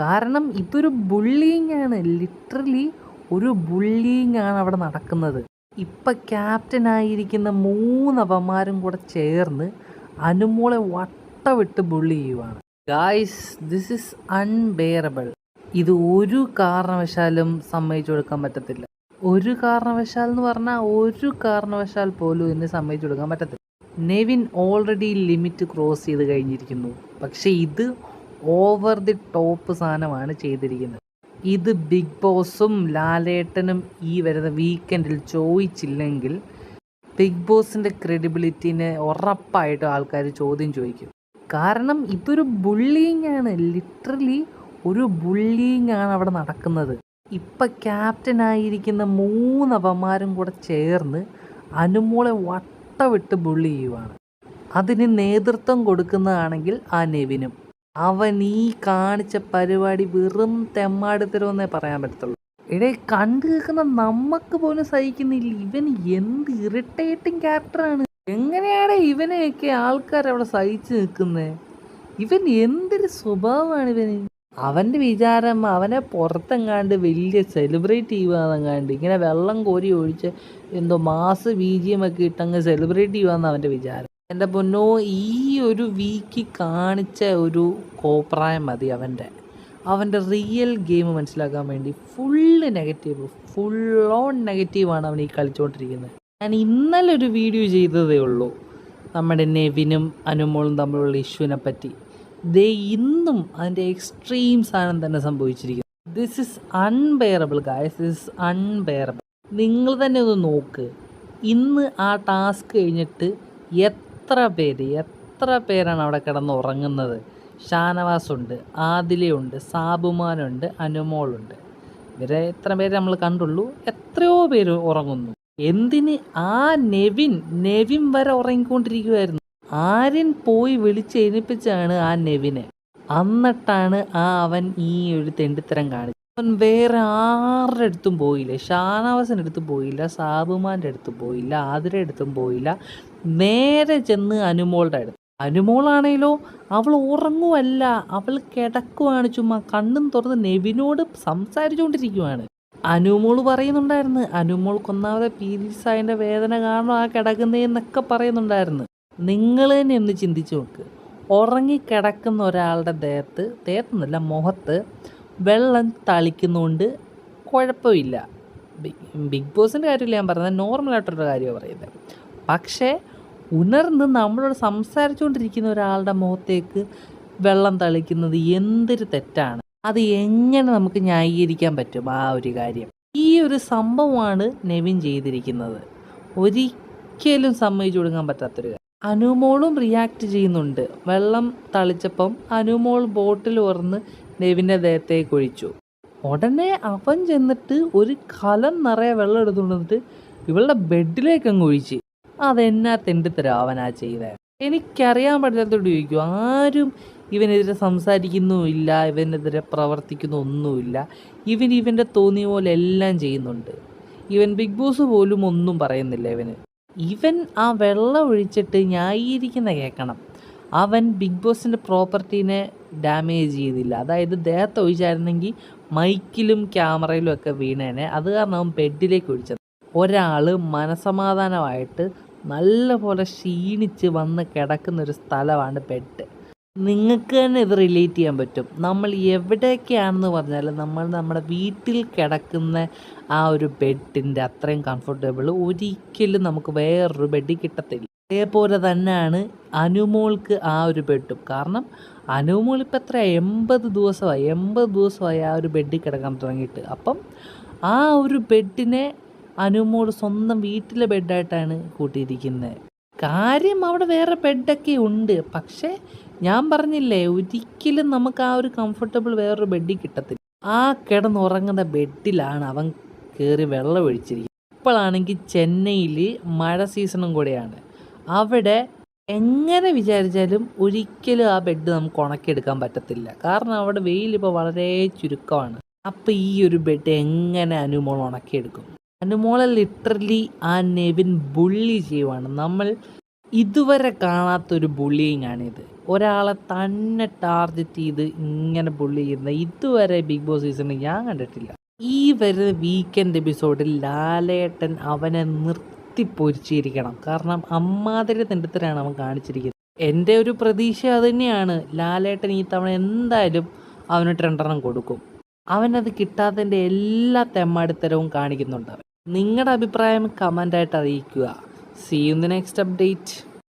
കാരണം ഇതൊരു ബുള്ളിങ് ആണ്. ലിറ്ററലി ഒരു ബുള്ളിങ് ആണ് അവിടെ നടക്കുന്നത്. ഇപ്പം ക്യാപ്റ്റൻ ആയിരിക്കുന്ന മൂന്നവന്മാരും കൂടെ ചേർന്ന് അനുമോളെ വട്ടവിട്ട് ബുള്ളി ചെയ്യുവാണ്. ഗായ്സ് ദിസ് ഇസ് അൺബെയറബിൾ ഇത് ഒരു കാരണവശാലും സമ്മതിച്ചു കൊടുക്കാൻ പറ്റത്തില്ല. ഒരു കാരണവശാൽ എന്ന് പറഞ്ഞാൽ ഒരു കാരണവശാൽ പോലും ഇതിന് സമ്മതിച്ചു കൊടുക്കാൻ പറ്റത്തില്ല. നെവിൻ ഓൾറെഡി ലിമിറ്റ് ക്രോസ് ചെയ്ത് കഴിഞ്ഞിരിക്കുന്നു. പക്ഷേ ഇത് ഓവർ ദി ടോപ്പ് സാധനമാണ് ചെയ്തിരിക്കുന്നത്. ഇത് ബിഗ് ബോസും ലാലേട്ടനും ഈ വരുന്ന വീക്കെൻഡിൽ ചോദിച്ചില്ലെങ്കിൽ ബിഗ് ബോസിന്റെ ക്രെഡിബിലിറ്റിനെ ഉറപ്പായിട്ട് ആൾക്കാർ ചോദ്യം ചോദിക്കും. കാരണം ഇതൊരു ബുള്ളിങ് ആണ്. ലിറ്ററലി ഒരു ബുള്ളിങ് ആണ് അവിടെ നടക്കുന്നത്. ഇപ്പം ക്യാപ്റ്റൻ ആയിരിക്കുന്ന മൂന്നവന്മാരും കൂടെ ചേർന്ന് അനുമോളെ വട്ടവിട്ട് ബുള്ളി ചെയ്യുവാണ്. അതിന് നേതൃത്വം കൊടുക്കുന്നതാണെങ്കിൽ ആ നെവിനും. അവൻ ഈ കാണിച്ച പരിപാടി വെറും തെമ്മാടിത്തരമെന്നേ പറയാൻ പറ്റത്തുള്ളൂ. ഇടയിൽ കണ്ടു കേൾക്കുന്ന നമുക്ക് പോലും സഹിക്കുന്നില്ല. ഇവൻ എന്ത് ഇറിറ്റേറ്റിംഗ് ക്യാരക്ടറാണ് എങ്ങനെയാണ് ഇവനെയൊക്കെ ആൾക്കാർ അവിടെ സഹിച്ചു നിൽക്കുന്നത് ഇവൻ എന്തൊരു സ്വഭാവമാണ് ഇവന്? അവന്റെ വിചാരം അവനെ പുറത്തെങ്ങാണ്ട് വലിയ സെലിബ്രേറ്റ് ചെയ്യുവാന്നെങ്ങാണ്ട് ഇങ്ങനെ വെള്ളം കോരി ഒഴിച്ച് എന്തോ മാസ് ബി ഒക്കെ ഇട്ടങ്ങ് സെലിബ്രേറ്റ് ചെയ്യുവാന്ന് അവന്റെ വിചാരം. എന്റെ പൊന്നോ ഈ ഒരു വീക്ക് കാണിച്ച ഒരു കോപ്രായം മതി അവന്റെ അവന്റെ റിയൽ ഗെയിം മനസ്സിലാക്കാൻ വേണ്ടി ഫുള്ള് നെഗറ്റീവ് ഫുൾ ഓൺ നെഗറ്റീവാണ് അവൻ ഈ കളിച്ചുകൊണ്ടിരിക്കുന്നത് ഞാൻ ഇന്നലെ ഒരു വീഡിയോ ചെയ്തതേ ഉള്ളൂ. നമ്മുടെ നെവിനും അനുമോളും തമ്മിലുള്ള ഇഷ്യൂവിനെ പറ്റി. ദേ ഇന്നും അതിന്റെ എക്സ്ട്രീം സാധനം തന്നെ സംഭവിച്ചിരിക്കുന്നു. This is unbearable guys this is unbearable നിങ്ങൾ തന്നെ ഒന്ന് നോക്ക്. ഇന്ന് ആ ടാസ്ക് കഴിഞ്ഞിട്ട് എത്ര പേര് എത്ര പേരാണ് അവിടെ കിടന്ന് ഉറങ്ങുന്നത് ഷാനവാസുണ്ട് ആദിലയുണ്ട് സാബുമാനുണ്ട് അനുമോളുണ്ട്. ഇവരെ എത്ര പേര് നമ്മൾ കണ്ടുള്ളൂ? എത്രയോ പേര് ഉറങ്ങുന്നു. എന്തിന് ആ നെവിൻ നെവിൻ വരെ ഉറങ്ങിക്കൊണ്ടിരിക്കുമായിരുന്നു ആര്യൻ പോയി വിളിച്ചെഴുന്നിപ്പിച്ചാണ് ആ നെവിനെ. എന്നിട്ടാണ് ആ അവൻ ഈ ഒരു തെണ്ടിത്തരം കാണിച്ചത്. വേറെ ആരുടെ അടുത്തും പോയില്ല. ഷാനവാസിന്റെ അടുത്ത് പോയില്ല സാബുമാന്റെ അടുത്ത് പോയില്ല ആതിര അടുത്തും പോയില്ല. നേരെ ചെന്ന് അനുമോളുടെ അടുത്ത്. അനുമോളാണേലോ അവൾ ഉറങ്ങുമല്ല അവൾ കിടക്കുവാണ് ചുമ്മാ കണ്ണും തുറന്ന് നെവിനോട് സംസാരിച്ചുകൊണ്ടിരിക്കുവാണ്. അനുമോൾ പറയുന്നുണ്ടായിരുന്നു അനുമോൾക്ക് ഒന്നാമതെ പീരീഡ്സ് വേദന കാരണം ആ കിടക്കുന്നതെന്നൊക്കെ പറയുന്നുണ്ടായിരുന്നു. നിങ്ങൾ തന്നെ ഒന്ന് ചിന്തിച്ച് നോക്ക്. ഉറങ്ങിക്കിടക്കുന്ന ഒരാളുടെ ദേഹത്ത് ദേഹത്തുനിന്നല്ല മുഖത്ത് വെള്ളം തളിക്കുന്നതുകൊണ്ട് കുഴപ്പമില്ല. ബിഗ് ബോസിന്റെ കാര്യമില്ല ഞാൻ പറയുന്നത് നോർമലായിട്ടൊരു കാര്യമാണ് പറയുന്നത്. പക്ഷേ ഉണർന്ന് നമ്മളോട് സംസാരിച്ചുകൊണ്ടിരിക്കുന്ന ഒരാളുടെ മുഖത്തേക്ക് വെള്ളം തളിക്കുന്നത് എന്തൊരു തെറ്റാണ്? അത് എങ്ങനെ നമുക്ക് ന്യായീകരിക്കാൻ പറ്റും ആ ഒരു കാര്യം? ഈ ഒരു സംഭവമാണ് നെവിൻ ചെയ്തിരിക്കുന്നത്. ഒരിക്കലും സമ്മതിച്ചു കൊടുക്കാൻ പറ്റാത്തൊരു കാര്യം അനുമോളും റിയാക്ട് ചെയ്യുന്നുണ്ട്. വെള്ളം തളിച്ചപ്പം അനുമോൾ ബോട്ടിൽ ഉറന്ന് നെവിന്റെ ദേഹത്തേക്ക് ഒഴിച്ചു. ഉടനെ അവൻ ചെന്നിട്ട് ഒരു കലം നിറയെ വെള്ളം എടുത്തുകൊണ്ടിട്ട് ഇവളുടെ ബെഡിലേക്ക് അങ്ങ് ഒഴിച്ച്. അതെന്നാ തെണ്ടിത്തരം അവനാ ചെയ്തേ? എനിക്കറിയാൻ പറ്റാത്തോട് ചോദിക്കും. ആരും ഇവനെതിരെ സംസാരിക്കുന്നുമില്ല ഇവനെതിരെ പ്രവർത്തിക്കുന്ന ഒന്നുമില്ല ഇവൻ ഇവന്റെ തോന്നിയ പോലെ എല്ലാം ചെയ്യുന്നുണ്ട്. ഇവൻ ബിഗ് ബോസ് പോലും ഒന്നും പറയുന്നില്ല ഇവന്. ഇവൻ ആ വെള്ളം ഒഴിച്ചിട്ട് ന്യായീകരിക്കുന്ന കേൾക്കണം അവൻ ബിഗ് ബോസിന്റെ പ്രോപ്പർട്ടീനെ ഡാമേജ് ചെയ്തില്ല. അതായത് ദേഹത്ത് ഒഴിച്ചായിരുന്നെങ്കിൽ മൈക്കിലും ക്യാമറയിലും ഒക്കെ വീണേനെ. അത് കാരണം അവൻ ബെഡിലേക്ക് ഒഴിച്ചത്. ഒരാൾ മനസമാധാനമായിട്ട് നല്ലപോലെ ക്ഷീണിച്ച് വന്ന് കിടക്കുന്നൊരു സ്ഥലമാണ് ബെഡ്. നിങ്ങൾക്ക് തന്നെ ഇത് റിലേറ്റ് ചെയ്യാൻ പറ്റും. നമ്മൾ എവിടെയൊക്കെയാണെന്ന് പറഞ്ഞാൽ നമ്മൾ നമ്മുടെ വീട്ടിൽ കിടക്കുന്ന ആ ഒരു ബെഡിന്റെ അത്രയും കംഫർട്ടബിൾ ഒരിക്കലും നമുക്ക് വേറൊരു ബെഡ് കിട്ടത്തില്ല. അതേപോലെ തന്നെയാണ് അനുമോൾക്ക് ആ ഒരു ബെഡും. കാരണം അനുമോൾ ഇപ്പം എത്ര എൺപത് ദിവസമായി. എൺപത് ദിവസമായി ആ ഒരു ബെഡിൽ കിടക്കാൻ തുടങ്ങിയിട്ട്. അപ്പം ആ ഒരു ബെഡിനെ അനുമോൾ സ്വന്തം വീട്ടിലെ ബെഡായിട്ടാണ് കൂട്ടിയിരിക്കുന്നത്. കാര്യം അവിടെ വേറെ ബെഡൊക്കെ ഉണ്ട്. പക്ഷേ ഞാൻ പറഞ്ഞില്ലേ ഒരിക്കലും നമുക്ക് ആ ഒരു കംഫർട്ടബിൾ വേറൊരു ബെഡിൽ കിട്ടത്തില്ല. ആ കിടന്നുറങ്ങുന്ന ബെഡിലാണ് അവൻ കയറി വെള്ളം ഒഴിച്ചിരിക്കുന്നത്. ഇപ്പോഴാണെങ്കിൽ ചെന്നൈയിൽ മഴ സീസണും കൂടെയാണ്. അവിടെ എങ്ങനെ വിചാരിച്ചാലും ഒരിക്കലും ആ ബെഡ് നമുക്ക് ഉണക്കിയെടുക്കാൻ പറ്റത്തില്ല. കാരണം അവിടെ വെയിൽ ഇപ്പോൾ വളരെ ചുരുക്കമാണ്. അപ്പോൾ ഈ ഒരു ബെഡ് എങ്ങനെ അനുമോൾ ഉണക്കിയെടുക്കും? അനുമോളെ ലിറ്ററലി ആ നെവിൻ ബുള്ളി ചെയ്യുവാണ്. നമ്മൾ ഇതുവരെ കാണാത്തൊരു ബുള്ളിയിങ് ആണിത്. ഒരാളെ തന്നെ ടാർഗറ്റ് ചെയ്ത് ഇങ്ങനെ ബുള്ളി ചെയ്യുന്ന ഇതുവരെ ബിഗ് ബോസ് സീസണിൽ ഞാൻ കണ്ടിട്ടില്ല. ഈ വരുന്ന വീക്കെൻഡ് എപ്പിസോഡിൽ ലാലേട്ടൻ അവനെ നിർത്തി പൊരിച്ചിരിക്കണം. കാരണം അമ്മാതിരി തിണ്ടത്തിലാണ് അവൻ കാണിച്ചിരിക്കുന്നത്. എന്റെ ഒരു പ്രതീക്ഷ അത് തന്നെയാണ്. ലാലേട്ടൻ ഈ തവണ എന്തായാലും അവന് രണ്ടെണ്ണം കൊടുക്കും. അവനത് കിട്ടാത്തതിന്റെ എല്ലാ തെമ്മാടിത്തരവും കാണിക്കുന്നുണ്ട്. നിങ്ങളുടെ അഭിപ്രായം കമന്റായിട്ട് അറിയിക്കുക. See in the next update